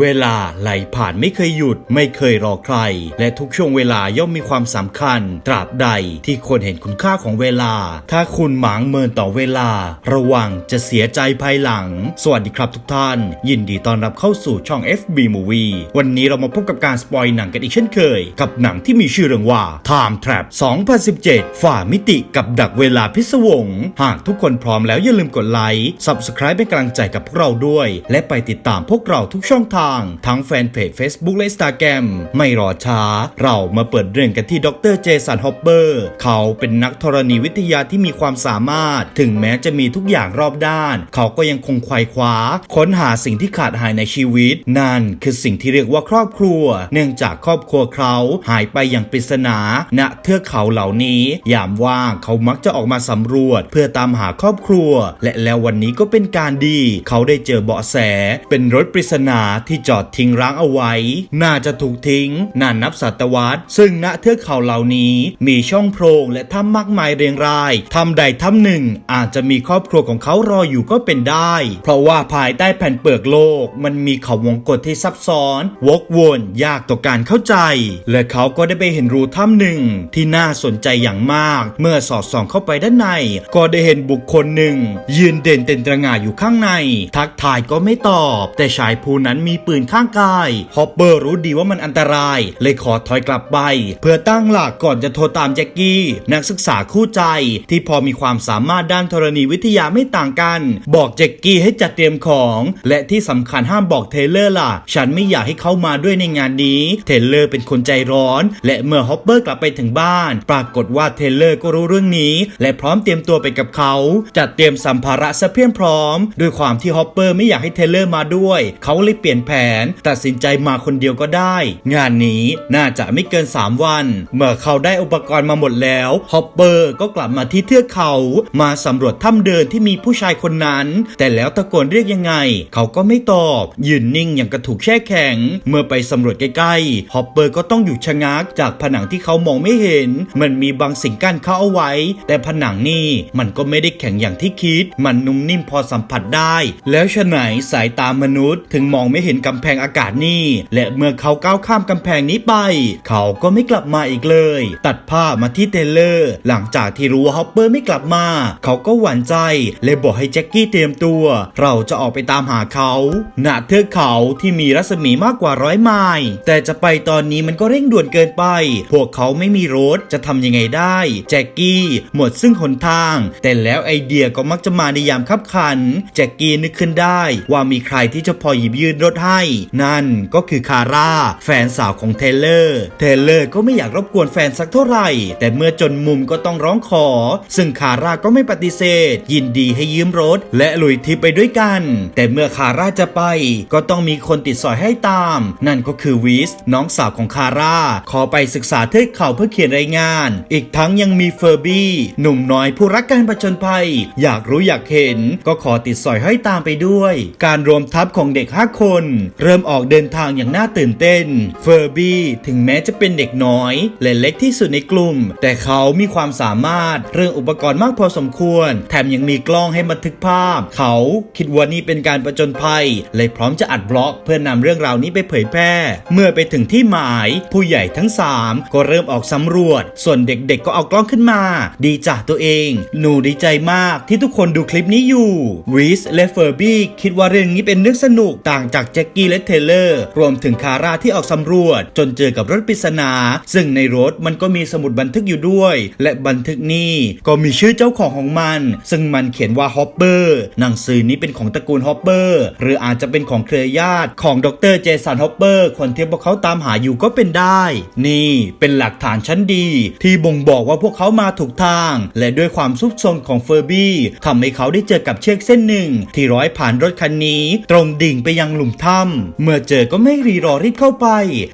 เวลาไหลผ่านไม่เคยหยุดไม่เคยรอใคร และทุกช่วงเวลาย่อมมีความสำคัญ ตราบใดที่คนเห็นคุณค่าของเวลา ถ้าคุณหมางเมินต่อเวลา ระวังจะเสียใจภายหลัง สวัสดีครับทุกท่าน ยินดีต้อนรับเข้าสู่ช่อง FB Movie วันนี้เรามาพบกับการสปอยหนังกันอีกเช่นเคย กับหนังที่มีชื่อเรื่องว่า Time Trap 2017 ฝ่ามิติกับดักเวลาพิศวง หากทุกคนพร้อมแล้วอย่าลืมกดไลค์ Subscribe เป็นกำลังใจกับพวกเราด้วย และไปติดตามพวกเราทุกช่องทางทั้งแฟนเพจ Facebook และ Instagram ไม่รอช้า เรามาเปิดเรื่องกันที่ดรเจสันฮอปเปอร์เขาเป็นนักธรณีวิทยาที่มีความสามารถ ถึงแม้จะมีทุกอย่างรอบด้าน เขาก็ยังคงไขว่คว้า ค้นหาสิ่งที่ขาดหายในชีวิต นั่นคือสิ่งที่เรียกว่าครอบครัว เนื่องจากครอบครัวเขาหายไปอย่างปริศนาณเทือกเขาเหล่านี้ ยามว่างเขามักจะออกมาสำรวจ เพื่อตามหาครอบครัว และแล้ววันนี้ก็เป็นการดี เขาได้เจอเบาะแส เป็นรถปริศนาที่จอดทิ้งร้างเอาไว้ น่าจะถูกทิ้งนานนับศตวรรษ ซึ่งณเทือกเขาเหล่านี้ มีช่องโพรงและถ้ำมากมายเรียงรายถ้ำใดถ้ำหนึ่ง อาจจะมีครอบครัวของเขารออยู่ก็เป็นได้ เพราะว่าภายใต้แผ่นเปลือกโลก มันมีเขาวงกฏที่ซับซ้อน วกวนยากต่อการเข้าใจ และเขาก็ได้ไปเห็นรูถ้ำหนึ่งที่น่าสนใจอย่างมาก เมื่อสอดส่องเข้าไปด้านใน ก็ได้เห็นบุคคลหนึ่ง ยืนเด่นเต็นตระหง่านอยู่ข้างใน ทักทายก็ไม่ตอบ แต่ชายผู้นั้นมีปืนข้างกายฮอปเปอร์รู้ดีว่ามันอันตราย เลยขอถอยกลับไป เพื่อตั้งหลักก่อนจะโทรตามแจ็คกี้ นักศึกษาคู่ใจ ที่พอมีความสามารถด้านธรณีวิทยาไม่ต่างกัน บอกแจ็คกี้ให้จัดเตรียมของ และที่สำคัญห้ามบอกเทเลอร์ล่ะ ฉันไม่อยากให้เขามาด้วยในงานนี้ เทเลอร์เป็นคนใจร้อน และเมื่อฮอปเปอร์กลับไปถึงบ้าน ปรากฏว่าเทเลอร์ก็รู้เรื่องนี้ และพร้อมเตรียมตัวไปกับเขา จัดเตรียมสัมภาระซะเพียงพร้อม ด้วยความที่ฮอปเปอร์ไม่อยากให้เทเลอร์มาด้วย เขาเลยเปลี่ยนแผน ตัดสินใจมาคนเดียวก็ได้ งานนี้น่าจะไม่เกิน 3 วัน เมื่อเขาได้อุปกรณ์มาหมดแล้วฮอปเปอร์ก็กลับมาที่เทือกเขา มาสำรวจถ้ำเดินที่มีผู้ชายคนนั้น แต่แล้วตะโกนเรียกยังไง เขาก็ไม่ตอบ ยืนนิ่งอย่างกระถูกแช่แข็ง เมื่อไปสำรวจใกล้ๆฮอปเปอร์ก็ต้องอยู่ชะงักจากผนังที่เขามองไม่เห็น มันมีบางสิ่งกั้นเขาเอาไว้ แต่ผนังนี่มันก็ไม่ได้แข็งอย่างที่คิด มันนุ่มนิ่มพอสัมผัสได้ แล้วฉะไหนสายตามนุษย์ถึงมองไม่เห็นกำแพงอากาศนี่ และเมื่อเขาก้าวข้ามกำแพงนี้ไป เขาก็ไม่กลับมาอีกเลย ตัดภาพมาที่เทเลอร์ หลังจากที่รู้ว่าฮอปเปอร์ไม่กลับมา เขาก็หวั่นใจเลยบอกให้แจ็คกี้เตรียมตัว เราจะออกไปตามหาเขาณเทือกเขาที่มีรัศมีมากกว่าร้อยไมล์แต่จะไปตอนนี้มันก็เร่งด่วนเกินไป พวกเขาไม่มีรถจะทำยังไงได้ แจ็คกี้หมดซึ่งหนทาง แต่แล้วไอเดียก็มักจะมาในยามคับขัน แจ็คกี้นึกขึ้นได้ว่ามีใครที่จะพอหยิบยืนรถให้ นั่นก็คือคาร่าแฟนสาวของเทเลอร์ เทเลอร์ก็ไม่อยากรบกวนแฟนสักเท่าไหร่ แต่เมื่อจนมุมก็ต้องร้องขอ ซึ่งคาร่าก็ไม่ปฏิเสธ ยินดีให้ยืมรถ และลุยทิปไปด้วยกัน แต่เมื่อคาร่าจะไป ก็ต้องมีคนติดสอยให้ตาม นั่นก็คือวิสน้องสาวของคาร่า ขอไปศึกษาเทือกเขาเพื่อเขียนรายงาน อีกทั้งยังมีเฟอร์บี้หนุ่มน้อยผู้รักการผจญภัย อยากรู้อยากเห็น ก็ขอติดสอยให้ตามไปด้วย การรวมทัพของเด็ก 5 คนเริ่มออกเดินทางอย่างน่าตื่นเต้น เฟอร์บี้ถึงแม้จะเป็นเด็กน้อยและเล็กที่สุดในกลุ่ม แต่เขามีความสามารถเรื่องอุปกรณ์มากพอสมควร แถมยังมีกล้องให้บันทึกภาพ เขาคิดว่านี่เป็นการประจนภัย เลยพร้อมจะอัดบล็อกเพื่อนำเรื่องราวนี้ไปเผยแพร่ เมื่อไปถึงที่หมายผู้ใหญ่ทั้ง 3 ก็เริ่มออกสำรวจ ส่วนเด็กๆก็เอากล้องขึ้นมา ดีจ้ะตัวเอง หนูดีใจมากที่ทุกคนดูคลิปนี้อยู่วิสและเฟอร์บี้คิดว่าเรื่องนี้เป็นเรื่องสนุกต่างจากแจ็คกี้และเทเลอร์ รวมถึงคาร่าที่ออกสำรวจ จนเจอกับรถปริศนา ซึ่งในรถมันก็มีสมุดบันทึกอยู่ด้วย และบันทึกนี้ก็มีชื่อเจ้าของของมัน ซึ่งมันเขียนว่าฮอปเปอร์หนังสือนี้เป็นของตระกูลฮอปเปอร์หรืออาจจะเป็นของเครือญาติของดรเจสันฮอปเปอร์คนที่พวกเขาตามหาอยู่ก็เป็นได้ นี่เป็นหลักฐานชั้นดี ที่บ่งบอกว่าพวกเขามาถูกทาง และด้วยความซุกซนของเฟอร์บี้ทำให้เขาได้เจอกับเชือกเส้นหนึ่ง ที่ร้อยผ่านรถคันนี้ ตรงดิ่งไปยังหลุมถ้ำเมื่อเจอก็ไม่รีรอรีบเข้าไป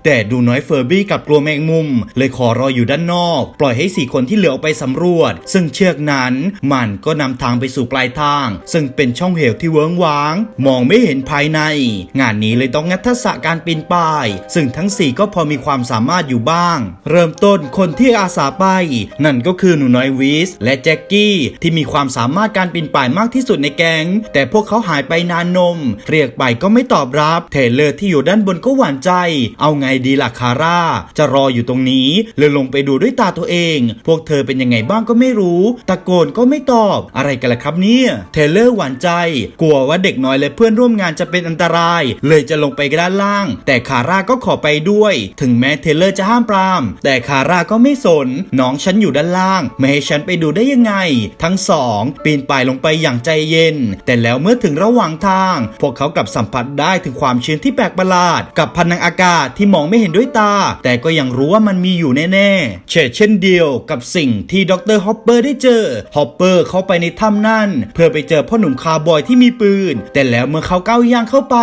แต่ดูน้อยเฟอร์บี้กับกลัวแมงมุม เลยขอรออยู่ด้านนอก ปล่อยให้สี่คนที่เหลือออกไปสำรวจ ซึ่งเชือกนั้นมันก็นำทางไปสู่ปลายทาง ซึ่งเป็นช่องเหวที่เวิ้งว้าง มองไม่เห็นภายใน งานนี้เลยต้องงัดทักษะการปีนป่าย ซึ่งทั้งสี่ก็พอมีความสามารถอยู่บ้าง เริ่มต้นคนที่อาสาไป นั่นก็คือหนูน้อยวิสและแจ็คกี้ที่มีความสามารถการปีนป่ายมากที่สุดในแก๊งแต่พวกเขาหายไปนานนม เรียกไปก็ไม่ตอบรับครับ เทเลอร์ที่อยู่ด้านบนก็หวั่นใจ เอาไงดีล่ะคาร่า จะรออยู่ตรงนี้เลยลงไปดูด้วยตาตัวเอง พวกเธอเป็นยังไงบ้างก็ไม่รู้ ตะโกนก็ไม่ตอบ อะไรกันล่ะครับเนี่ย เทเลอร์หวั่นใจ กลัวว่าเด็กน้อยและเพื่อนร่วมงานจะเป็นอันตราย เลยจะลงไปด้านล่าง แต่คาร่าก็ขอไปด้วย ถึงแม้เทเลอร์จะห้ามปราม แต่คาร่าก็ไม่สน น้องฉันอยู่ด้านล่าง ไม่ให้ฉันไปดูได้ยังไง ทั้งสองปีนป่ายลงไปอย่างใจเย็น แต่แล้วเมื่อถึงระหว่างทาง พวกเขากลับสัมผัสได้ถึงความชื้นที่แปลกประหลาด กับพนังอากาศที่มองไม่เห็นด้วยตา แต่ก็ยังรู้ว่ามันมีอยู่แน่ๆเช่นเช่นเดียวกับสิ่งที่ดรฮอปเปอร์ได้เจอฮอปเปอร์เข้าไปในถ้ำนั่น เพื่อไปเจอพ่อหนุ่มคาร์บอยที่มีปืน แต่แล้วเมื่อเขาก้าวย่างเข้าไป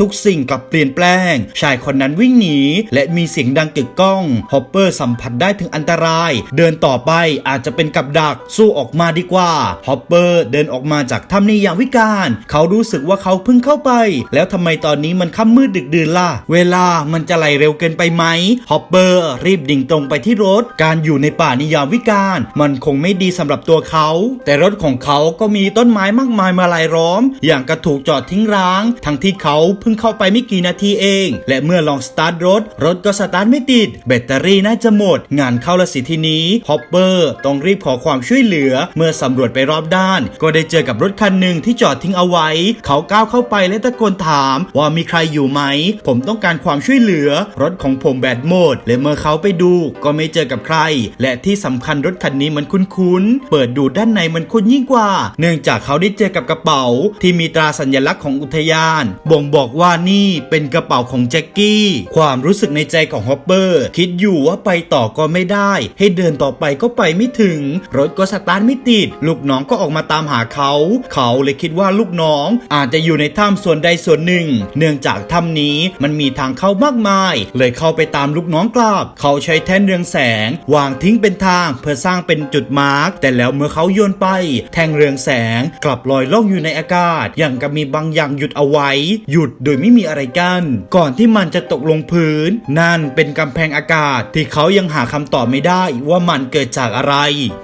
ทุกสิ่งกลับเปลี่ยนแปลง ชายคนนั้นวิ่งหนี และมีเสียงดังกึกก้องฮอปเปอร์สัมผัสได้ถึงอันตราย เดินต่อไปอาจจะเป็นกับดักสู้ออกมาดีกว่าฮอปเปอร์เดินออกมาจากถ้ำในยามวิกาลเขารู้สึกว่าเขาเพิ่งเข้าไป แล้วทำไมตอนนี้มันค่ำมืดดึกดื่นล่ะ เวลามันจะไหลเร็วเกินไปไหมฮอปเปอร์รีบดิ่งตรงไปที่รถ การอยู่ในป่าในยามวิกาลมันคงไม่ดีสำหรับตัวเขา แต่รถของเขาก็มีต้นไม้มากมายมาลายล้อม อย่างกระถูกจอดทิ้งร้าง ทั้งที่เขาเพิ่งเข้าไปไม่กี่นาทีเอง และเมื่อลองสตาร์ทรถ รถก็สตาร์ทไม่ติด แบตเตอรี่น่าจะหมด งานเข้าละสิทีนี้ฮอปเปอร์ต้องรีบขอความช่วยเหลือ เมื่อสำรวจไปรอบด้าน ก็ได้เจอกับรถคันหนึ่งที่จอดทิ้งเอาไว้ เขาก้าวเข้าไปและตะโกนถามว่ามีใครอยู่ไหม ผมต้องการความช่วยเหลือ รถของผมแบตหมดและเมื่อเขาไปดูก็ไม่เจอกับใคร และที่สำคัญรถคันนี้มันคุ้นๆ เปิดดูด้านในมันคุ้นยิ่งกว่า เนื่องจากเขาได้เจอกับกระเป๋า ที่มีตราสัญลักษณ์ของอุทยาน บ่งบอกว่านี่เป็นกระเป๋าของแจ็คกี้ ความรู้สึกในใจของฮอปเปอร์คิดอยู่ว่าไปต่อก็ไม่ได้ ให้เดินต่อไปก็ไปไม่ถึง รถก็สตาร์ทไม่ติด ลูกน้องก็ออกมาตามหาเขา เขาเลยคิดว่าลูกน้องอาจจะอยู่ในถ้ำส่วนใดส่วนหนึ่งเนื่องจากถ้ำนี้มันมีทางเข้ามากมาย เลยเข้าไปตามลูกน้องกลับ เขาใช้แท่นเรืองแสง วางทิ้งเป็นทางเพื่อสร้างเป็นจุดมาร์กแต่แล้วเมื่อเขาโยนไป แท่งเรืองแสงกลับลอยล่องอยู่ในอากาศ อย่างกับมีบางอย่างหยุดเอาไว้ หยุดโดยไม่มีอะไรกัน้นก่อนที่มันจะตกลงพื้น นั่นเป็นกำแพงอากาศที่เขายังหาคำตอบไม่ได้ว่ามันเกิดจากอะไร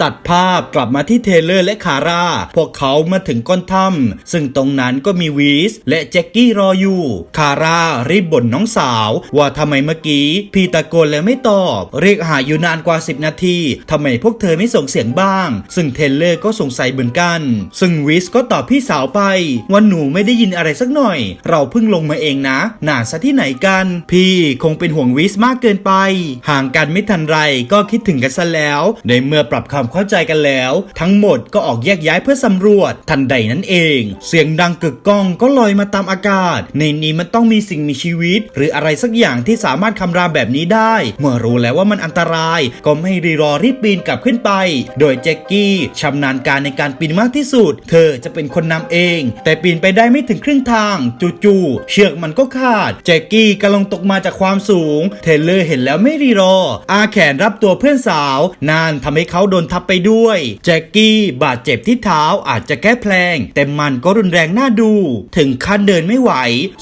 ตัดภาพกลับมาที่เทเลอร์และคาร่าพวกเขามาถึงก้นถ้ำซึ่งตรงนั้นก็มีวีสและแจ็คกี้รออยู่คาร่ารีบบ่นน้องสาว ว่าทำไมเมื่อกี้ พี่ตะโกนแล้วไม่ตอบ เรียกหาอยู่นานกว่า 10 นาทีทำไมพวกเธอไม่ส่งเสียงบ้าง ซึ่งเทเลอร์ก็สงสัยเหมือนกัน ซึ่งวิสก็ตอบพี่สาวไป ว่าหนูไม่ได้ยินอะไรสักหน่อย เราเพิ่งลงมาเองนะนานซะที่ไหนกัน พี่คงเป็นห่วงวิสมากเกินไป ห่างกันไม่ทันไรก็คิดถึงกันซะแล้ว ในเมื่อปรับความเข้าใจกันแล้ว ทั้งหมดก็ออกแยกย้ายเพื่อสำรวจ ทันใดนั้นเอง เสียงดังกึกก้องก็ลอยมาตามอากาศ ในนี้มันต้องมีสิ่งมีชีวิต หรืออะไรสักอย่างที่สามารถคำรามแบบนี้ได้ เมื่อรู้แล้วว่ามันอันตราย ก็ไม่รีรอรีบปีนกลับขึ้นไป โดยแจ็คกี้ชำนาญการในการปีนมากที่สุด เธอจะเป็นคนนำเอง แต่ปีนไปได้ไม่ถึงครึ่งทาง จู่ๆเชือกมันก็ขาด แจ็คกี้กำลังตกมาจากความสูง เทเลอร์เห็นแล้วไม่รีรอ อาแขนรับตัวเพื่อนสาว นานทำให้เขาโดนทับไปด้วย แจ็คกี้บาดเจ็บที่เท้าอาจจะแค่แพลง แต่มันก็รุนแรงน่าดู ถึงขั้นเดินไม่ไหว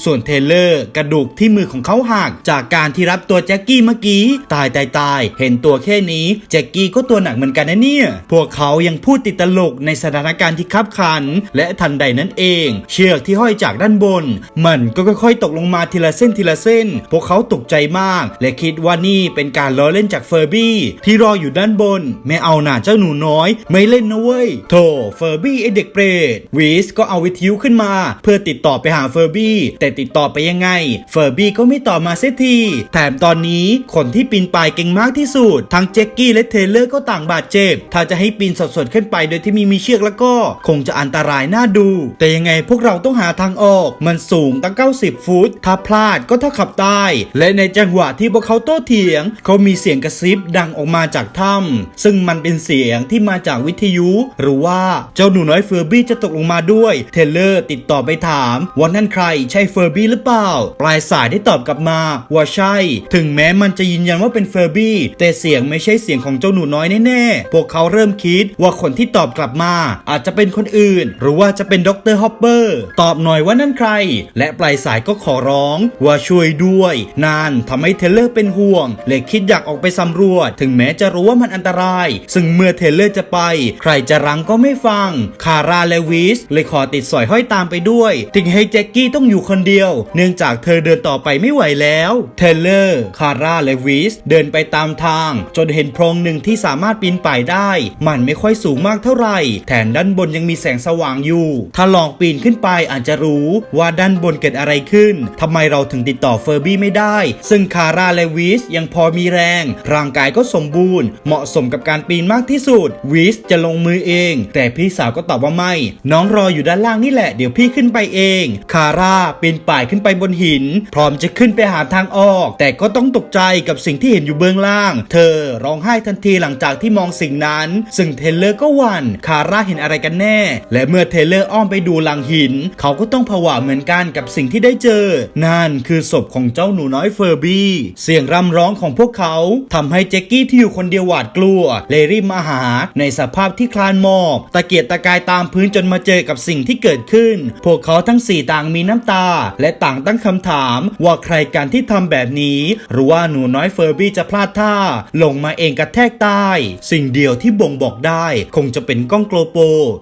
ส่วนเทเลอร์กระดูกที่มือของเขาหักจากการที่รับตัวแจ็คกี้เมื่อกี้ ตายตายตายเห็นตัวแค่นี้แจ็คกี้ก็ตัวหนักเหมือนกันนะเนี่ย พวกเขายังพูดติดตลกในสถานการณ์ที่คับขัน และทันใดนั้นเอง เชือกที่ห้อยจากด้านบน มันก็ค่อยๆ ตกลงมาทีละเส้นทีละเส้น พวกเขาตกใจมาก และคิดว่านี่เป็นการล้อเล่นจากเฟอร์บี้ที่รออยู่ด้านบน ไม่เอาหน่าเจ้าหนูน้อย ไม่เล่นนะเว้ยโธ่เฟอร์บี้ไอเด็กเปรตวีสก็เอาวิทยุขึ้นมา เพื่อติดต่อไปหาเฟอร์บี้แต่ติดต่อไปยังไง เฟอร์บี้ก็ไม่ตอบมาเสียที แถมตอนนี้คนที่ปีนป่ายเก่งมากที่สุด ทั้งแจ็คกี้และเทเลอร์ก็ต่างบาดเจ็บ ถ้าจะให้ปีนสดๆขึ้นไปโดยที่มีมีเชือกแล้วก็ คงจะอันตรายน่าดู แต่ยังไงพวกเราต้องหาทางออก มันสูงตั้ง 90 ฟุต ถ้าพลาดก็เท่าขับตาย และในจังหวะที่พวกเขาโต้เถียง เขามีเสียงกระซิบดังออกมาจากถ้ำซึ่งมันเป็นเสียงที่มาจากวิทยุ หรือว่าเจ้าหนูน้อยเฟอร์บี้จะตกลงมาด้วย เทเลอร์ติดต่อไปถามว่านั่นใครใช่เฟอร์บี้หรือเปล่า ปลายสายได้ตอบกลับมา ว่าใช่ ถึงแม้มันจะยืนยันว่าเป็นเฟอร์บี้แต่เสียงไม่ใช่เสียงของเจ้าหนูน้อยแน่ๆ พวกเขาเริ่มคิดว่าคนที่ตอบกลับมา อาจจะเป็นคนอื่น หรือว่าจะเป็นด็อกเตอร์ฮอปเปอร์ตอบหน่อยว่านั่นใคร และปลายสายก็ขอร้อง ว่าช่วยด้วย นานทำให้เทเลอร์เป็นห่วงและคิดอยากออกไปสำรวจ ถึงแม้จะรู้ว่ามันอันตราย ซึ่งเมื่อเทเลอร์จะไป ใครจะรั้งก็ไม่ฟัง คาราและวิสเลยขอติดสอยห้อยตามไปด้วยถึงให้แจ็คกี้ต้องอยู่คนเดียว เนื่องจากเธอเดินต่อไปไม่ไหวแล้วเทเลอร์คาร่าและวิสเดินไปตามทาง จนเห็นโพรงหนึ่งที่สามารถปีนป่ายได้ มันไม่ค่อยสูงมากเท่าไหร่ แถมด้านบนยังมีแสงสว่างอยู่ ถ้าลองปีนขึ้นไปอาจจะรู้ว่าด้านบนเกิดอะไรขึ้นทำไมเราถึงติดต่อเฟอร์บี้ไม่ได้ ซึ่งคาร่าและวิสยังพอมีแรง ร่างกายก็สมบูรณ์ เหมาะสมกับการปีนมากที่สุด วิสจะลงมือเอง แต่พี่สาวก็ตอบว่าไม่ น้องรออยู่ด้านล่างนี่แหละ เดี๋ยวพี่ขึ้นไปเอง คาร่าปีนป่ายขึ้นไปบนหิน พร้อมจะขึ้นไปหาทางออก แต่ก็ต้องตกใจกับสิ่งที่เห็นอยู่เบื้องล่าง เธอร้องไห้ทันทีหลังจากที่มองสิ่งนั้น ซึ่งเทเลอร์ก็หวั่นคาร่าเห็นอะไรกันแน่ และเมื่อเทเลอร์อ้อมไปดูหลังหิน เขาก็ต้องผวาเหมือนกันกับสิ่งที่ได้เจอ นั่นคือศพของเจ้าหนูน้อยเฟอร์บี้ เสียงร่ำร้องของพวกเขาทำให้แจ็คกี้ที่อยู่คนเดียวหวาดกลัวเลยรีบมาหา ในสภาพที่คลานหมอบตะเกียกตะกายตามพื้นจนมาเจอกับสิ่งที่เกิดขึ้น พวกเขาทั้งสี่ต่างมีน้ำตาและต่างตั้งคำถามว่าใครกันที่ทำแบบนี้ หรือว่าหนูน้อยเฟอร์บี้จะพลาดท่า ลงมาเองกระแทกใต้สิ่งเดียวที่บ่งบอกได้ คงจะเป็นกล้องโกลโป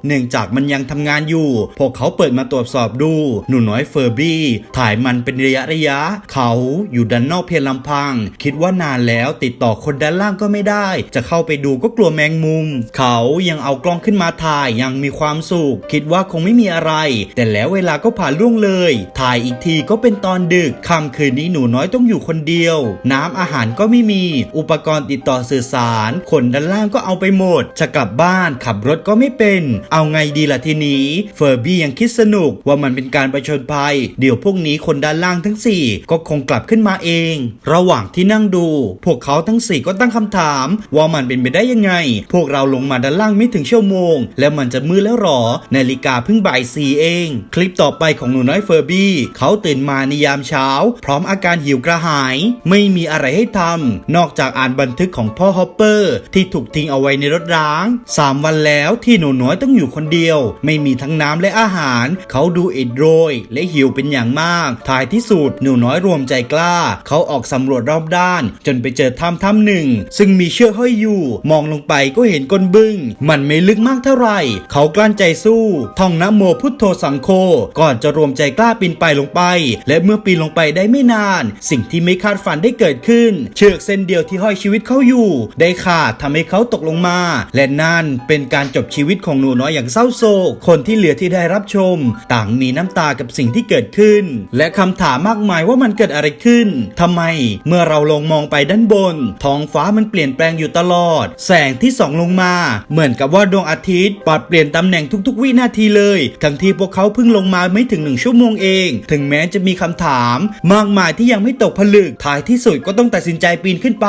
เนื่องจากมันยังทำงานอยู่ พวกเขาเปิดมาตรวจสอบดู หนูน้อยเฟอร์บี้ถ่ายมันเป็นระยะระยะ เขาอยู่ด้านนอกเพียงลำพัง คิดว่านานแล้วติดต่อคนด้านล่างก็ไม่ได้ จะเข้าไปดูก็กลัวแมงมุม เขายังเอากล้องขึ้นมาถ่ายยังมีความสุข คิดว่าคงไม่มีอะไร แต่แล้วเวลาก็ผ่านล่วงเลยถ่ายอีกทีก็เป็นตอนดึกค่ำคืนนี้หนูน้อยต้องอยู่คนเดียว น้ำอาหารก็ไม่มี อุปกรณ์ติดต่อสื่อสาร คนด้านล่างก็เอาไปหมด จะกลับบ้านขับรถก็ไม่เป็น เอาไงดีล่ะทีนี้ เฟอร์บี้ยังคิดสนุกว่ามันเป็นการประชนภัย เดี๋ยวพวกนี้คนด้านล่างทั้ง 4 ก็คงกลับขึ้นมาเอง ระหว่างที่นั่งดู พวกเขาทั้ง 4 ก็ตั้งคำถาม ว่ามันเป็นไปได้ยังไง พวกเราลงมาด้านล่างไม่ถึงชั่วโมง แล้วมันจะมืดแล้วหรอ นาฬิกาเพิ่งบ่ายสี่เอง คลิปต่อไปของหนูน้อยเฟอร์บี้เขาตื่นมาในยามเช้า พร้อมอาการหิวกระหาย ไม่มีอะไรให้ทำนอกจากอ่านบันทึกของพ่อฮอปเปอร์ ที่ถูกทิ้งเอาไว้ในรถร้าง 3 วันแล้วที่หนูน้อยต้องอยู่คนเดียว ไม่มีทั้งน้ำและอาหาร เขาดูอิดโรย และหิวเป็นอย่างมาก ท้ายที่สุดหนูน้อยรวมใจกล้า เขาออกสำรวจรอบด้าน จนไปเจอถ้ำถ้ำหนึ่ง ซึ่งมีเชือกห้อยอยู่ มองลงไปก็เห็นก้นบึ้ง มันไม่ลึกมากเท่าไหร่ เขากลั้นใจสู้ท่องนะโมพุทโธสังโฆก่อนจะรวมใจกล้าปีนไปลงไป และเมื่อปีนลงไปได้ไม่นาน สิ่งที่ไม่คาดฝันได้เกิดขึ้น เชือกเส้นเดียวที่ห้อยชีวิตเขาอยู่ ได้ขาดทำให้เขาตกลงมา และนั่นเป็นการจบชีวิตของหนูน้อยอย่างเศร้าโศก คนที่เหลือที่ได้รับชม ต่างมีน้ำตากับสิ่งที่เกิดขึ้น และคำถามมากมายว่ามันเกิดอะไรขึ้นทำไมเมื่อเราลงมองไปด้านบน ท้องฟ้ามันเปลี่ยนแปลงอยู่ตลอด แสงที่ส่องลงมา เหมือนกับว่าดวงอาทิตย์ปรับเปลี่ยนตำแหน่งทุกๆ วินาทีเลย ทั้งที่พวกเขาเพิ่งลงมาไม่ถึงหนึ่งชั่วโมงเองถึงแม้จะมีคำถาม มากมายที่ยังไม่ตกผลึกท้ายที่สุดก็ต้องตัดสินใจปีนขึ้นไป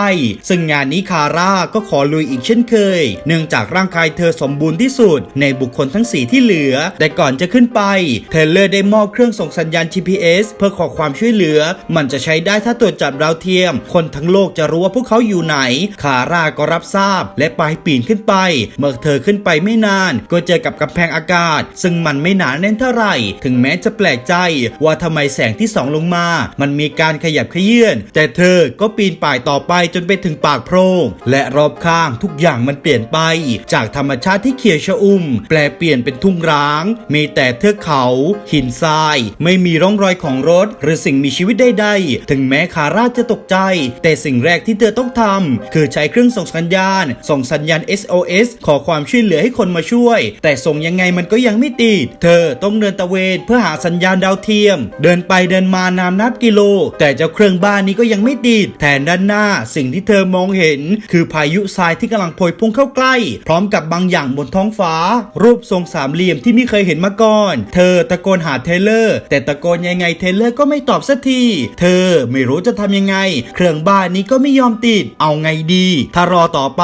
ซึ่งงานนี้คาร่าก็ขอลุยอีกเช่นเคย เนื่องจากร่างกายเธอสมบูรณ์ที่สุด ในบุคคลทั้งสีที่เหลือ แต่ก่อนจะขึ้นไป เทเลอร์ได้มอบเครื่องส่งสัญญาณ GPS เพื่อขอความช่วยเหลือ มันจะใช้ได้ถ้าตรวจจับดาวเทียม คนทั้งโลกจะรู้ว่าพวกเขาอยู่ไหน คาร่าก็รับทราบ และไปปีนขึ้นไป เมื่อเธอขึ้นไปไม่นาน ก็เจอกับกำแพงอากาศ ซึ่งมันไม่หนาแน่นเท่าไหร่ ถึงแม้จะแปลกใจว่าทำไมแสงที่ส่องลงมา มันมีการขยับขยื่นแต่เธอก็ปีนป่ายต่อไปจนไปถึงปากโพรง และรอบข้างทุกอย่างมันเปลี่ยนไป จากธรรมชาติที่เขียวชอุ่ม แปลเปลี่ยนเป็นทุ่งร้าง มีแต่เทือกเขา หินทราย ไม่มีร่องรอยของรถ หรือสิ่งมีชีวิตใดๆถึงแม้คาร่าจะตกใจ แต่สิ่งแรกที่เธอต้องทำคือใช้เครื่องส่งสัญญาณ ส่งสัญญาณ SOS ขอความช่วยเหลือให้คนมาช่วย แต่ส่งยังไงมันก็ยังไม่ติดเธอต้องเดินตะเวนเพื่อหาสัญญาณดาวเทียมเดินไปเดินมานานนับกิโล แต่เจ้าเครื่องบ้านนี้ก็ยังไม่ติดแทนด้านหน้าสิ่งที่เธอมองเห็น คือพายุทรายที่กำลังโพยพุ่งเข้าใกล้ พร้อมกับบางอย่างบนท้องฟ้า รูปทรงสามเหลี่ยมที่ไม่เคยเห็นมาก่อน เธอตะโกนหาเทเลอร์ แต่ตะโกนยังไงเทเลอร์ก็ไม่ตอบสักทีเธอไม่รู้จะทำยังไง เครื่องบ้านนี้ก็ไม่ยอมติด เอาไงดี ถ้ารอต่อไป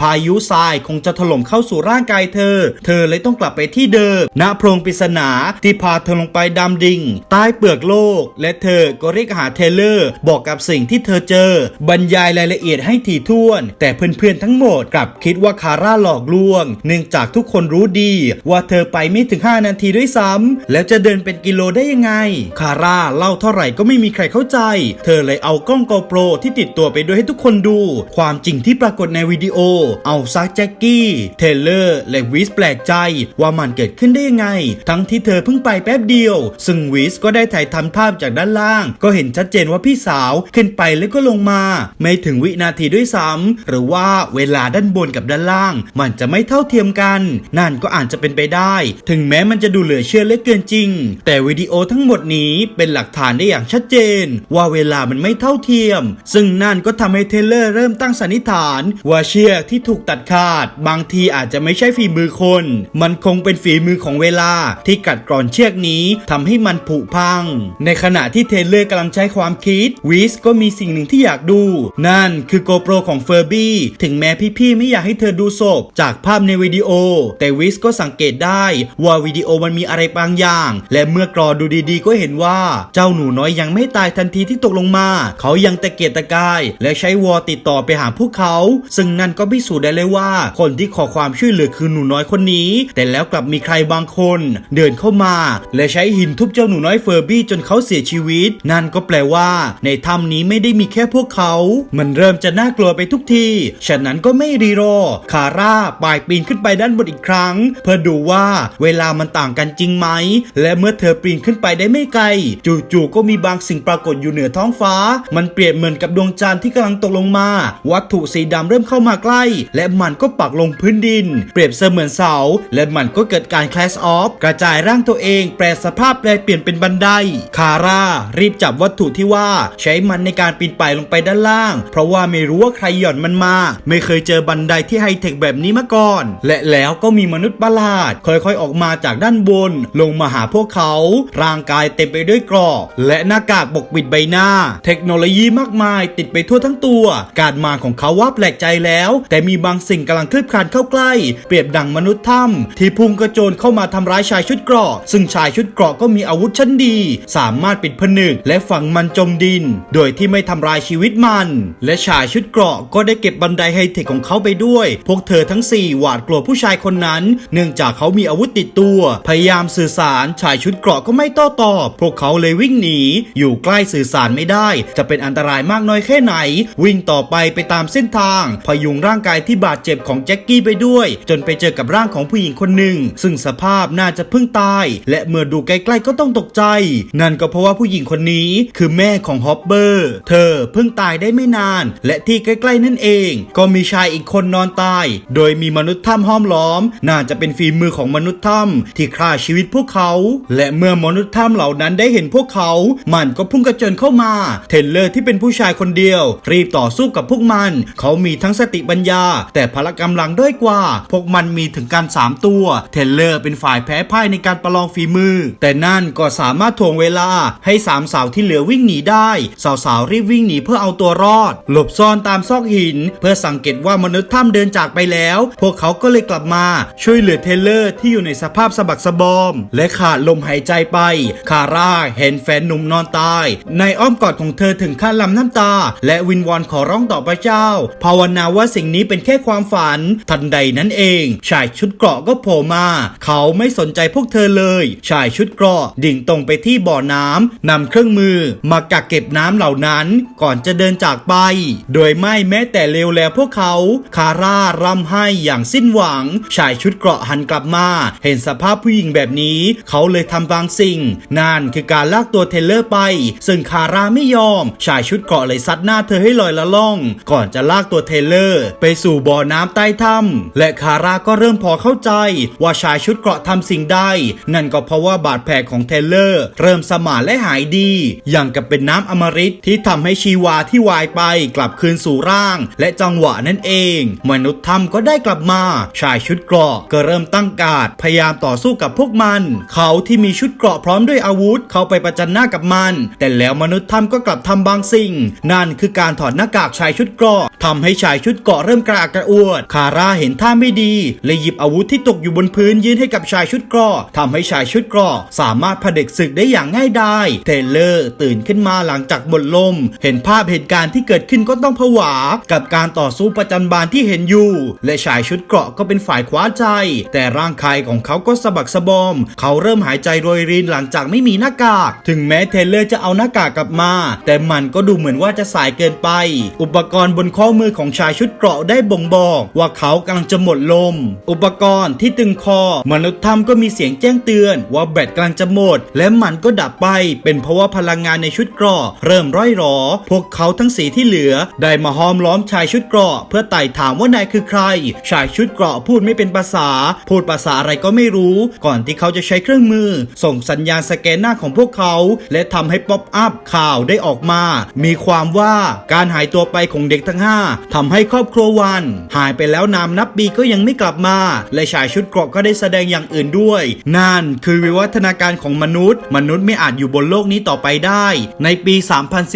พายุทรายคงจะถล่มเข้าสู่ร่างกายเธอ เธอเลยต้องกลับไปที่เดิมณโพรงปริศนาที่พาเธอลงไปดำดิ่งใต้เปลือกโลก และเธอก็เรียกหาเทเลอร์ บอกกับสิ่งที่เธอเจอ บรรยายรายละเอียดให้ถี่ถ้วน แต่เพื่อนๆทั้งหมดกลับคิดว่าคาร่าหลอกลวง เนื่องจากทุกคนรู้ดี ว่าเธอไปไม่ถึง 5 นาทีด้วยซ้ำแล้วจะเดินเป็นกิโลได้ยังไง คาร่าเล่าเท่าไหร่ก็ไม่มีใครเข้าใจ เธอเลยเอากล้องโกโปรที่ติดตัวไปด้วยให้ทุกคนดู ความจริงที่ปรากฏในวิดีโอ เอาซักแจ็คกี้เทเลอร์และวิสแปลกใจ ว่ามันเกิดขึ้นได้ยังไง ทั้งที่เธอเพิ่งไปแป๊บเดียว ซึ่งวิวิสก็ได้ถ่ายทำภาพจากด้านล่าง ก็เห็นชัดเจนว่าพี่สาวขึ้นไปแล้วก็ลงมา ไม่ถึงวินาทีด้วยซ้ำหรือว่าเวลาด้านบนกับด้านล่าง มันจะไม่เท่าเทียมกัน นั่นก็อาจจะเป็นไปได้ ถึงแม้มันจะดูเหลือเชื่อเลือเกินจริง แต่วิดีโอทั้งหมดนี้เป็นหลักฐานได้อย่างชัดเจน ว่าเวลามันไม่เท่าเทียม ซึ่งนั่นก็ทำให้เทเลอร์เริ่มตั้งสันนิษฐาน ว่าเชือกที่ถูกตัดขาด บางทีอาจจะไม่ใช่ฝีมือคน มันคงเป็นฝีมือของเวลาที่กัดกร่อนเชือกนี้ทำให้มันผุพัง ในขณะที่เทเลอร์กำลังใช้ความคิดวิสก็มีสิ่งหนึ่งที่อยากดู นั่นคือโกโปรของเฟอร์บี้ถึงแม้พี่ๆไม่อยากให้เธอดูศพจากภาพในวิดีโอ แต่วิสก็สังเกตได้ว่าวิดีโอมันมีอะไรบางอย่าง และเมื่อกรอดูดีๆ ก็เห็นว่าเจ้าหนูน้อยยังไม่ตายทันทีที่ตกลงมา เขายังตะเกียกตะกาย และใช้วอติดต่อไปหาพวกเขา ซึ่งนั่นก็พิสูจน์ได้เลยว่า คนที่ขอความช่วยเหลือคือหนูน้อยคนนี้ แต่แล้วกลับมีใครบางคน เดินเข้ามา และใช้หินทุบเจ้าหนูน้อยเฟอร์บี้จนเขาเสียชีวิต นั่นก็แปลว่า ในถ้ำนี้ไม่ได้มีแค่พวกเขา มันเริ่มจะน่ากลัวไปทุกที ฉะนั้นก็ไม่รีรอ คาร่าปายปีนขึ้นไปด้านบนอีกครั้ง เพื่อดูว่าเวลามันต่างกันจริงไหม และเมื่อเธอปีนขึ้นไปได้ไม่ไกล จู่ๆก็มีบางสิ่งปรากฏอยู่เหนือท้องฟ้า มันเปรียบเหมือนกับดวงจันทร์ที่กำลังตกลงมา วัตถุสีดำเริ่มเข้ามาใกล้ และมันก็ปักลงพื้นดิน เปรียบเสมือนเสา และมันก็เกิดการคลาสออฟกระจายร่างตัวเอง แปลสภาพแปลเปลี่ยนเป็นบันได คาร่า รีบจับวัตถุที่ว่าใช้มันในการปีนป่ายลงไปด้านล่าง เพราะว่าไม่รู้ว่าใครหย่อนมันมา ไม่เคยเจอบันไดที่ไฮเทคแบบนี้มาก่อน และแล้วก็มีมนุษย์ประหลาด ค่อยๆออกมาจากด้านบน ลงมาหาพวกเขา ร่างกายเต็มไปด้วยกรอกและหน้ากากปกปิดใบหน้า เทคโนโลยีมากมาย ติดไปทั่วทั้งตัว การมาของเขาว่าแปลกใจแล้ว แต่มีบางสิ่งกำลังคลืบคลานเข้าใกล้ เปรียบดังมนุษย์ถ้ำที่พุ่งกระโจนเข้ามาทำร้ายชายชุดเกราะซึ่งชายชุดเกราะก็มีอาวุธชันดี สามารถปิดผนึกและฝังมันจมดิน โดยที่ไม่ทำลายชีวิตมัน และชายชุดเกราะก็ได้เก็บบันไดไฮเทคของเขาไปด้วย พวกเธอทั้งสี่หวาดกลัวผู้ชายคนนั้น เนื่องจากเขามีอาวุธติดตัว พยายามสื่อสารชายชุดเกราะก็ไม่โต้ตอบ พวกเขาเลยวิ่งหนี อยู่ใกล้สื่อสารไม่ได้ จะเป็นอันตรายมากน้อยแค่ไหน วิ่งต่อไปไปตามเส้นทาง พยุงร่างกายที่บาดเจ็บของแจ็คกี้ไปด้วย จนไปเจอกับร่างของผู้หญิงคนหนึ่ง ซึ่งสภาพน่าจะเพิ่งตาย และเมื่อดูใกล้ๆก็ต้องตกใจ นั่นก็เพราะว่าผู้หญิงคนนี้คือแม่ของฮอปเปอร์ เธอเพิ่งตายได้ไม่นาน และที่ใกล้ๆนั่นเอง ก็มีชายอีกคนนอนตาย โดยมีมนุษย์ถ้ำห้อมล้อม น่าจะเป็นฝีมือของมนุษย์ถ้ำที่ฆ่าชีวิตพวกเขา และเมื่อมนุษย์ถ้ำเหล่านั้นได้เห็นพวกเขา มันก็พุ่งกระโจนเข้ามา เทนเลอร์ที่เป็นผู้ชายคนเดียว รีบต่อสู้กับพวกมัน เขามีทั้งสติปัญญา แต่พละกำลังด้อยกว่า พวกมันมีถึงการสามตัว เทนเลอร์เป็นฝ่ายแพ้พ่ายในการประลองฝีมือ แต่นั่นก็สามารถถ่วงเวลาให้สามสาวที่เหลือวิ่งหนีได้ สาวๆรีบวิ่งหนีเพื่อเอาตัวรอด หลบซ่อนตามซอกหิน เพื่อสังเกตว่ามนุษย์ถ้ำเดินจากไปแล้ว พวกเขาก็เลยกลับมาช่วยเหลือเทเลอร์ที่อยู่ในสภาพสะบักสะบอม และขาดลมหายใจไป คาร่าเห็นแฟนหนุ่มนอนตาย ในอ้อมกอดของเธอถึงขั้นลำน้ำตา และวินวอนขอร้องต่อพระเจ้า ภาวนาว่าสิ่งนี้เป็นแค่ความฝัน ทันใดนั้นเอง ชายชุดเกราะก็โผล่มา เขาไม่สนใจพวกเธอเลย ชายชุดเกราะดิ่งตรงไปที่บ่อน้ำนำเครื่องมือมากักเก็บน้ำเหล่านั้นก่อนจะเดินจากไป โดยไม่แม้แต่เลวแล้วพวกเขา คาร่าร่ำไห้อย่างสิ้นหวัง ชายชุดเกราะหันกลับมา เห็นสภาพผู้หญิงแบบนี้ เขาเลยทำบางสิ่ง นั่นคือการลากตัวเทเลอร์ไป ซึ่งคาร่าไม่ยอม ชายชุดเกราะเลยซัดหน้าเธอให้ลอยละล่อง ก่อนจะลากตัวเทเลอร์ ไปสู่บ่อน้ำใต้ถ้ำและคาร่าก็เริ่มพอเข้าใจ ว่าชายชุดเกราะทำสิ่งใดนั่นก็เพราะว่าบาดแผลของเทเลอร์ เริ่มสมานและหายดี อย่างกับเป็นน้ำอมฤตที่ทำให้ชีวาที่วายไปกลับคืนสู่ร่าง และจังหวะนั่นเอง มนุษย์ถ้ำก็ได้กลับมา ชายชุดเกราะก็เริ่มตั้งการดพยายามต่อสู้กับพวกมัน เขาที่มีชุดเกราะพร้อมด้วยอาวุธเข้าไปประจันหน้ากับมัน แต่แล้วมนุษย์ถ้ำก็กลับทำบางสิ่ง นั่นคือการถอดหน้ากากชายชุดเกราะทำให้ชายชุดเกราะเริ่มกระอักกระอ่วนคาร่าเห็นท่าไม่ดีเลยหยิบอาวุธที่ตกอยู่บนพื้นยื่นให้กับชายชุดเกราะทำให้ชายชุดเกราะสามารถเผด็จศึกได้อย่างง่ายดายเทเลอร์ตื่นขึ้นมาหลังจากหมดลม เห็นภาพเหตุการณ์ที่เกิดขึ้นก็ต้องผวา กับการต่อสู้ประจันบานที่เห็นอยู่ และชายชุดเกราะก็เป็นฝ่ายคว้าใจ แต่ร่างกายของเขาก็สะบักสะบอม เขาเริ่มหายใจโรยรินหลังจากไม่มีหน้ากาก ถึงแม้เทเลอร์จะเอาหน้ากากกลับมา แต่มันก็ดูเหมือนว่าจะสายเกินไป อุปกรณ์บนข้อมือของชายชุดเกราะได้บ่งบอกว่าเขากำลังจะหมดลม อุปกรณ์ที่ตึงคอ มนุษย์ถ้ำก็มีเสียงแจ้งเตือนว่าแบตกำลังจะหมดและมันก็ดับไป เป็นเพราะว่าพลังงานในชุดเกราะเริ่มร่อยหรอ พวกเขาทั้งสีที่เหลือ ได้มาห้อมล้อมชายชุดเกราะเพื่อไต่ถามว่านายคือใคร ชายชุดเกราะพูดไม่เป็นภาษา พูดภาษาอะไรก็ไม่รู้ ก่อนที่เขาจะใช้เครื่องมือ ส่งสัญญาณสแกนหน้าของพวกเขา และทำให้ป๊อปอัพข่าวได้ออกมา มีความว่าการหายตัวไปของเด็กทั้ง 5ทำให้ครอบครัววัน หายไปแล้วนานนับปีก็ยังไม่กลับมา และชายชุดเกราะก็ได้แสดงอย่างอื่นด้วย นั่นคือวิวัฒนาการของมนุษย์มนุษย์ไม่อาจอยู่บนโลกนี้ต่อไปได้ ในปี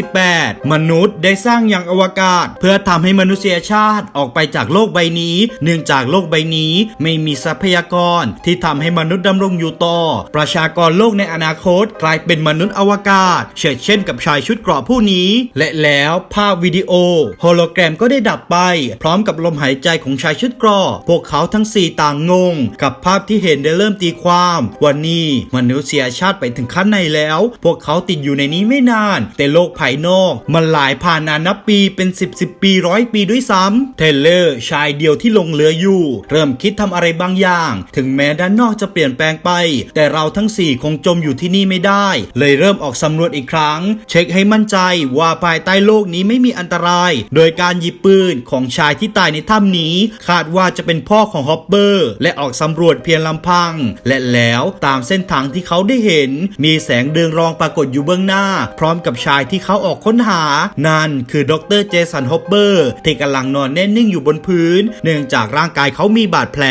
3018 มนุษย์ได้สร้างยานอวกาศ เพื่อทำให้มนุษยชาติออกไปจากโลกใบนี้ เนื่องจากโลกใบนี้ไม่มีทรัพยากรที่ทำให้มนุษย์ดำรงอยู่ต่อ ประชากรโลกในอนาคตกลายเป็นมนุษย์อวกาศเช่นเช่นกับชายชุดเกราะผู้นี้ และแล้วภาพวิดีโอโฮโลแกรมก็ได้ดับไป พร้อมกับลมหายใจของชายชุดเกราะพวกเขาทั้งสี่ต่างงง กับภาพที่เห็นได้เริ่มตีความ วันนี้มนุษยชาติไปถึงขั้นไหนแล้ว พวกเขาติดอยู่ในนี้ไม่นาน แต่โลกภายนอก มันหลายผ่านนานนับปีเป็น10 10ปีร้อยปีด้วยซ้ำเทเลอร์ชายเดียวที่ลงเรืออยู่ เริ่มคิดทำอะไรบางอย่าง ถึงแม้ด้านนอกจะเปลี่ยนแปลงไป แต่เราทั้งสี่คงจมอยู่ที่นี่ไม่ได้ เลยเริ่มออกสำรวจอีกครั้ง เช็คให้มั่นใจว่าภายใต้โลกนี้ไม่มีอันตราย โดยการหยิบปืนของชายที่ตายในถ้ำนี้ คาดว่าจะเป็นพ่อของฮอปเปอร์ และออกสำรวจเพียงลำพัง และแล้วตามเส้นทางที่เขาได้เห็นมีแสงเดืองรองปรากฏอยู่เบื้องหน้า พร้อมกับชายที่เขาออกค้นหา นั่นคือดรเจสันฮอปเปอร์ที่กำลังนอนแน่นิ่งอยู่บนพื้น เนื่องจากร่างกายเขามีบาดแผล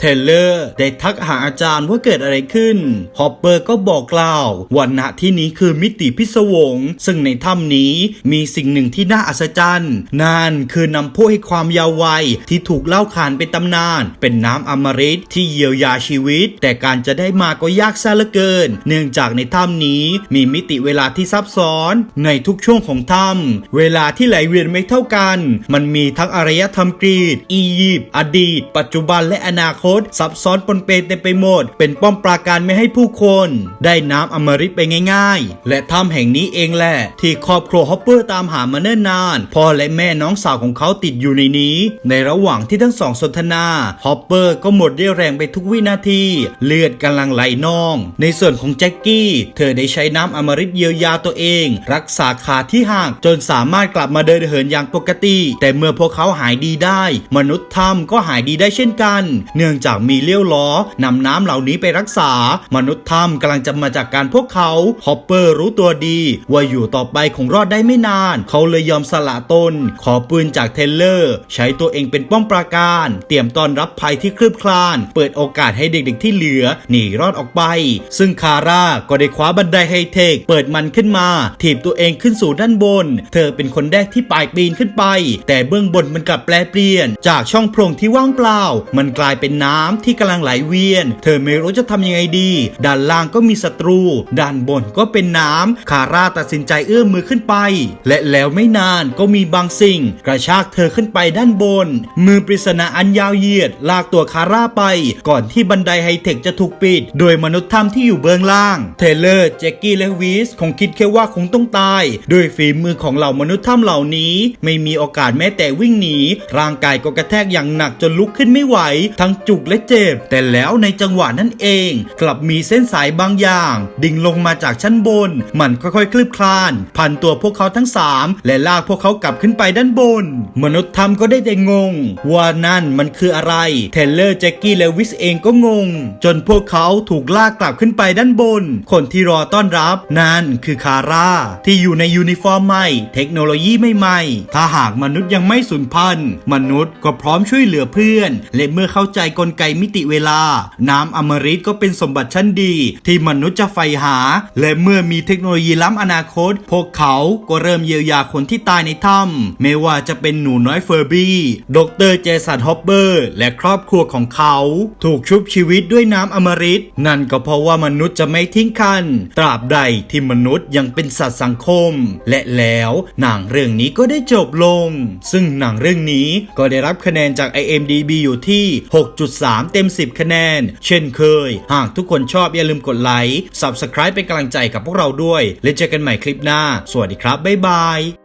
เทเลอร์ได้ทักหาอาจารย์ว่าเกิดอะไรขึ้น ฮอปเปอร์ก็บอกกล่าวว่าณที่นี้คือมิติพิศวง ซึ่งในถ้ำนี้มีสิ่งหนึ่งที่น่าอัศจรรย์นั่นคือนำผู้ให้ความยาววัยที่ถูกเล่าขานเป็นตำนาน เป็นน้ำอมฤตที่เยียวยาชีวิต แต่การจะได้มาก็ยากซะเหลือเกิน เนื่องจากในถ้ำนี้มีมิติเวลาที่ซับซ้อน ในทุกช่วงของถ้ำเวลาที่ไหลเวียนไม่เท่ากัน มันมีทั้งอารยธรรมกรีกอียิปต์อดีต ปัจจุบันและอนาคต ซับซ้อนปนเปเต็มไปหมด เป็นป้อมปราการไม่ให้ผู้คน ได้น้ำอมฤตไปง่าย ๆ และถ้ำแห่งนี้เองแหละ ที่ครอบครัวฮอปเปอร์ตามหามาเนิ่นนานพ่อและแม่น้องสาวของเขาติดอยู่ในนี้ ในระหว่างที่ทั้งสองสนทนาฮอปเปอร์ก็หมดเรี่ยวแรงไปทุกวินาที เลือดกำลังไหลนอง ในส่วนของจ็คกี้ เธอได้ใช้น้ำอมฤตเยียวยาตัวเอง รักษาขาที่หักจนสามารถกลับมาเดินเหินอย่างปกติ แต่เมื่อพวกเขาหายดีได้ มนุษย์ถ้ำก็หายดีได้เช่นกัน เนื่องจากมีเลี้ยวล้อนำน้ำเหล่านี้ไปรักษา มนุษย์ถ้ำกำลังจะมาจากการพวกเขาฮอปเปอร์รู้ตัวดี ว่าอยู่ต่อไปคงรอดได้ไม่นาน เขาเลยยอมสละตน ขอปืนจากเทเลอร์ ใช้ตัวเองเป็นป้อมปราการ เตรียมต้อนรับภัยที่คลืบคลาน เปิดโอกาสให้เด็กๆที่เหลือหนีรอดออกไป ซึ่งคาร่าก็ได้คว้าบันไดไฮเทคเปิดมันขึ้นมา ถีบตัวเองขึ้นสู่ด้านบน เธอเป็นคนแรกที่ปลายปีนขึ้นไป แต่เบื้องบนมันกลับแปลเปลี่ยน จากช่องโพรงที่ว่างเปล่า มันกลายเป็นน้ำที่กำลังไหลเวียน เธอไม่รู้จะทำยังไงดี ด้านล่างก็มีศัตรู ด้านบนก็เป็นน้ำคาร่าตัดสินใจเอื้อมมือขึ้นไป และแล้วไม่นานก็มีบางสิ่ง กระชากเธอขึ้นไปด้านบน มือปริศนาอันยาวเหยียด ลากตัวคาร่าไป ก่อนที่บันไดไฮเทคจะถูกปิด โดยมนุษย์ถ้ำที่อยู่เบื้องล่างเทเลอร์ แจ็คกี้และวีสคงคิดแค่ว่าคงต้องตาย ด้วยฝีมือของเหล่ามนุษย์ถ้ำเหล่านี้ ไม่มีโอกาสแม้แต่วิ่งหนี ร่างกายก็กระแทกอย่างหนักจนลุกขึ้นไม่ไหว ทั้งจุกและเจ็บ แต่แล้วในจังหวะนั้นเอง กลับมีเส้นสายบางอย่าง ดิ่งลงมาจากชั้นบน มันค่อยๆ คลืบคลาน พันตัวพวกเขาทั้งสามและลากพวกเขากลับขึ้นไปด้านบน มนุษย์ถ้ำก็ได้แต่งง ว่านั่นมันคืออะไร เทเลอร์ แจ็คกี้และวิสเองก็งง จนพวกเขาถูกลากกลับขึ้นไปด้านบนคนที่รอต้อนรับนั่นคือคาร่า ที่อยู่ในยูนิฟอร์มใหม่ เทคโนโลยีใหม่ๆ ถ้าหากมนุษย์ยังไม่สูญพันธุ์ มนุษย์ก็พร้อมช่วยเหลือเพื่อน และเมื่อเข้าใจกลไกมิติเวลา น้ำอมฤตก็เป็นสมบัติชั้นดี ที่มนุษย์จะใฝ่หา และเมื่อมีเทคโนโลยีล้ำอนาคต พวกเขาก็เริ่มเยียวยาคนที่ตายในถ้ำไม่ว่าจะเป็นหนูน้อยเฟอร์บี้ดรเจสันฮอปเปอร์ และครอบครัวของเขา ถูกชุบชีวิตด้วยน้ำอมฤตนั่นก็เพราะว่ามนุษย์จะไม่ทิ้งกัน ตราบใดที่มนุษย์ยังเป็นสัตว์สังคม และแล้วหนังเรื่องนี้ก็ได้จบลง ซึ่งหนังเรื่องนี้ก็ได้รับคะแนนจาก IMDB อยู่ที่ 6.3 เต็ม 10 คะแนน เช่นเคย หากทุกคนชอบอย่าลืมกดไลค์ Subscribe เป็นกำลังใจกับพวกเราด้วย และเจอกันใหม่คลิปหน้า สวัสดีครับ บ๊ายบาย